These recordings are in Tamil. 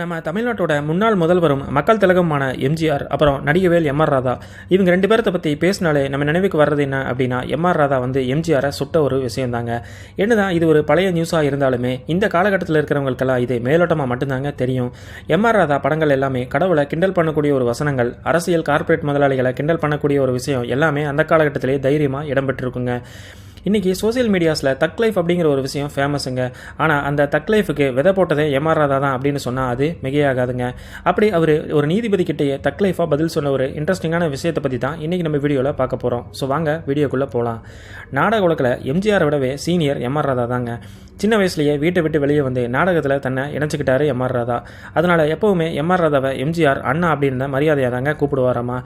நம்ம தமிழ்நாட்டோட முன்னாள் முதல்வரும் மக்கள் திலகமான எம்ஜிஆர் அப்புறம் நடிகவேல் எம்ஆர் ராதா. இவங்க ரெண்டு பேர்த்த பற்றி பேசினாலே நம்ம நினைவுக்கு வர்றது என்ன அப்படின்னா எம்ஆர் ராதா வந்து எம்ஜிஆரை சுட்ட ஒரு விஷயம் தாங்க என்னதான் இது ஒரு பழைய நியூஸாக இருந்தாலுமே இந்த காலகட்டத்தில் இருக்கிறவங்களுக்கெல்லாம் இது மேலோட்டமாக மட்டும்தாங்க தெரியும். எம்ஆர் ராதா படங்கள் எல்லாமே கடவுளை கிண்டல் பண்ணக்கூடிய ஒரு வசனங்கள் அரசியல் கார்ப்பரேட் முதலாளிகளை கிண்டல் பண்ணக்கூடிய ஒரு விஷயம் எல்லாமே அந்த காலகட்டத்திலே தைரியமாக இடம்பெற்றிருக்குங்க. இன்றைக்கி சோசியல் மீடியாஸில் தக் லைஃப் அப்படிங்கிற ஒரு விஷயம் ஃபேமஸுங்க ஆனால் அந்த தக் லைஃபுக்கு விதை போட்டதே எம்ஆர் தான் அப்படின்னு சொன்னால் அது மிகையாகாதுங்க. அப்படி அவர் ஒரு நீதிபதி கிட்டேயே தக் லைஃபாக பதில் சொன்ன ஒரு இன்ட்ரெஸ்டிங்கான விஷயத்தை பற்றி தான் இன்றைக்கி நம்ம வீடியோவில் பார்க்க போகிறோம் ஸோ வாங்க வீடியோக்குள்ளே போகலாம் நாடக உலகில் எம்ஜிஆரை விடவே சீனியர் எம்ஆர் ராதா தாங்க சின்ன வயசுலேயே வீட்டை விட்டு வெளியே வந்து நாடகத்தில் தன்னை இணைச்சிக்கிட்டாரு எம்ஆர் ராதா அதனால் எப்போவுமே எம்ஆர் ராதாவை எம்ஜிஆர் அண்ணா அப்படின்னு மரியாதையாக தாங்க கூப்பிடுவாராமா.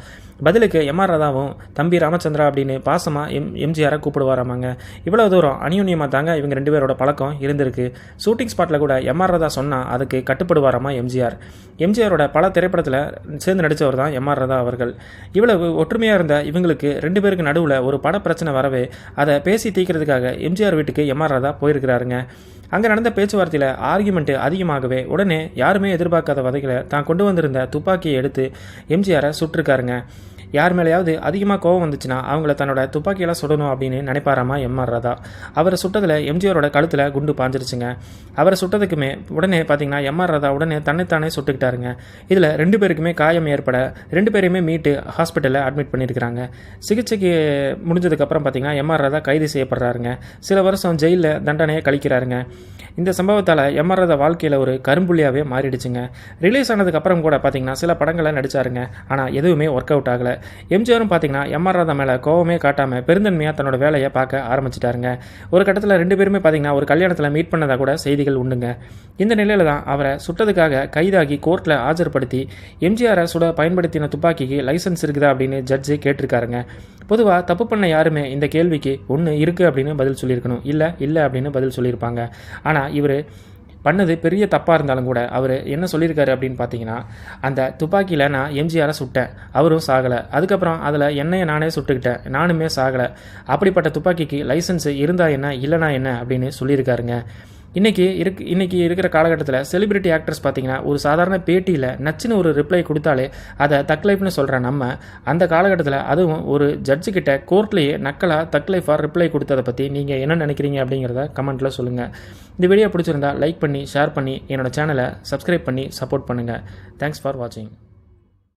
பதிலுக்கு எம்ஆர் ராதாவும் தம்பி ராமச்சந்திரா அப்படின்னு பாசமாக எம் எம்ஜிஆரை கூப்பிடுவாராமாங்க. இவ்வளோ தூரம் அநியூன்யமாக தாங்க இவங்க ரெண்டு பேரோட பழக்கம் இருந்திருக்கு. ஷூட்டிங் ஸ்பாட்டில் கூட எம்ஆர் ராதா சொன்னால் அதுக்கு கட்டுப்படுவாராமா எம்ஜிஆர். எம்ஜிஆரோட பல திரைப்படத்தில் சேர்ந்து நடித்தவர் தான் எம்ஆர் ராதா அவர்கள். இவ்வளவு ஒற்றுமையாக இருந்த இவங்களுக்கு ரெண்டு பேருக்கு நடுவில் ஒரு பட பிரச்சனை வரவே அதை பேசி தீக்கிறதுக்காக எம்ஜிஆர் வீட்டுக்கு எம்ஆர் ராதா போயிருக்கிறாருங்க. அங்கே நடந்த பேச்சுவார்த்தையில் ஆர்குமெண்ட்டு அதிகமாகவே உடனே யாருமே எதிர்பார்க்காத வகையில் தான் கொண்டு வந்திருந்த துப்பாக்கியை எடுத்து எம்ஜிஆரை சுட்டிருக்காருங்க. யார் மேலேயாவது அதிகமாக கோவம் வந்துச்சுன்னா அவங்கள தன்னோட துப்பாக்கியெல்லாம் சுடணும் அப்படின்னு நினைப்பாராமா எம்ஆர் ராதா. அவரை சுட்டதில் எம்ஜிஆரோட கழுத்தில் குண்டு பாஞ்சிருச்சுங்க. அவரை சுட்டதுக்குமே உடனே பார்த்தீங்கன்னா எம்ஆர் ராதா உடனே தன்னைத்தானே சுட்டுக்கிட்டாருங்க. இதில் ரெண்டு பேருக்குமே காயம் ஏற்பட ரெண்டு பேரையுமே மீட்டு ஹாஸ்பிட்டலில் அட்மிட் பண்ணியிருக்கிறாங்க சிகிச்சைக்கு முடிஞ்சதுக்கப்புறம் பார்த்தீங்கன்னா எம்ஆர் ராதா கைது செய்யப்படுறாருங்க. சில வருஷம் ஜெயிலில் தண்டனையை கழிக்கிறாருங்க. இந்த சம்பவத்தால் எம்ஆர் ராதா வாழ்க்கையில் ஒரு கரும்புள்ளியாகவே மாறிடுச்சுங்க. ரிலீஸ் ஆனதுக்கப்புறம் கூட பார்த்தீங்கன்னா சில படங்களை நடித்தாருங்க ஆனால் எதுவுமே ஒர்க் அவுட் ஆகலை. எம்ஜிஆரும் பார்த்தீங்கன்னா எம்ஆர் ராதா மேலே கோவமே காட்டாமல் பெருந்தன்மையாக தன்னோட வேலையை பார்க்க ஆரம்பிச்சிட்டாருங்க. ஒரு கட்டத்தில் ரெண்டு பேருமே பார்த்தீங்கன்னா ஒரு கல்யாணத்தில் மீட் பண்ணதாக கூட செய்திகள் உண்டுங்க. இந்த நிலையில் தான் அவரை சுட்டதுக்காக கைதாகி கோர்ட்டில் ஆஜர்படுத்தி எம்ஜிஆரை சுட பயன்படுத்தின துப்பாக்கிக்கு லைசன்ஸ் இருக்குதா அப்படின்னு ஜட்ஜு கேட்டிருக்காருங்க. பொதுவாக தப்பு பண்ண யாருமே இந்த கேள்விக்கு ஒன்று இருக்குது அப்படின்னு பதில் சொல்லியிருக்கணும். இல்லை இல்லை அப்படின்னு பதில் சொல்லியிருப்பாங்க. ஆனால் இவர் பண்ணது பெரிய தப்பாக இருந்தாலும் கூட அவர் என்ன சொல்லியிருக்காரு அப்படின்னு பார்த்தீங்கன்னா அந்த துப்பாக்கியில் நான் எம்ஜிஆரை சுட்டேன். அவரும் சாகலை. அதுக்கப்புறம் அதில் என்னையை நானே சுட்டுக்கிட்டேன். நானுமே சாகலை. அப்படிப்பட்ட துப்பாக்கிக்கு லைசன்ஸ் இருந்தால் என்ன இல்லைனா என்ன அப்படின்னு சொல்லியிருக்காருங்க. இன்றைக்கி இருக்கு இன்றைக்கி இருக்கிற காலகட்டத்தில் செலிபிரிட்டி ஆக்டர்ஸ் பார்த்தீங்கன்னா ஒரு சாதாரண பேட்டியில் நச்சுன்னு ஒரு ரிப்ளை கொடுத்தாலே அதை தக்லைஃப்னு சொல்கிற நம்ம அந்த காலகட்டத்தில் அதுவும் ஒரு ஜட்ஜு கிட்ட கோர்ட்லேயே நக்கலாக தக்லைஃபாக ரிப்ளை கொடுத்ததை பற்றி நீங்கள் என்ன நினைக்கிறீங்க அப்படிங்கிறத கமெண்ட்டில் சொல்லுங்கள் இந்த வீடியோ பிடிச்சிருந்தா லைக் பண்ணி ஷேர் பண்ணி என்னோட சேனலை சப்ஸ்கிரைப் பண்ணி சப்போர்ட் பண்ணுங்கள் தேங்க்ஸ் ஃபார் வாட்சிங்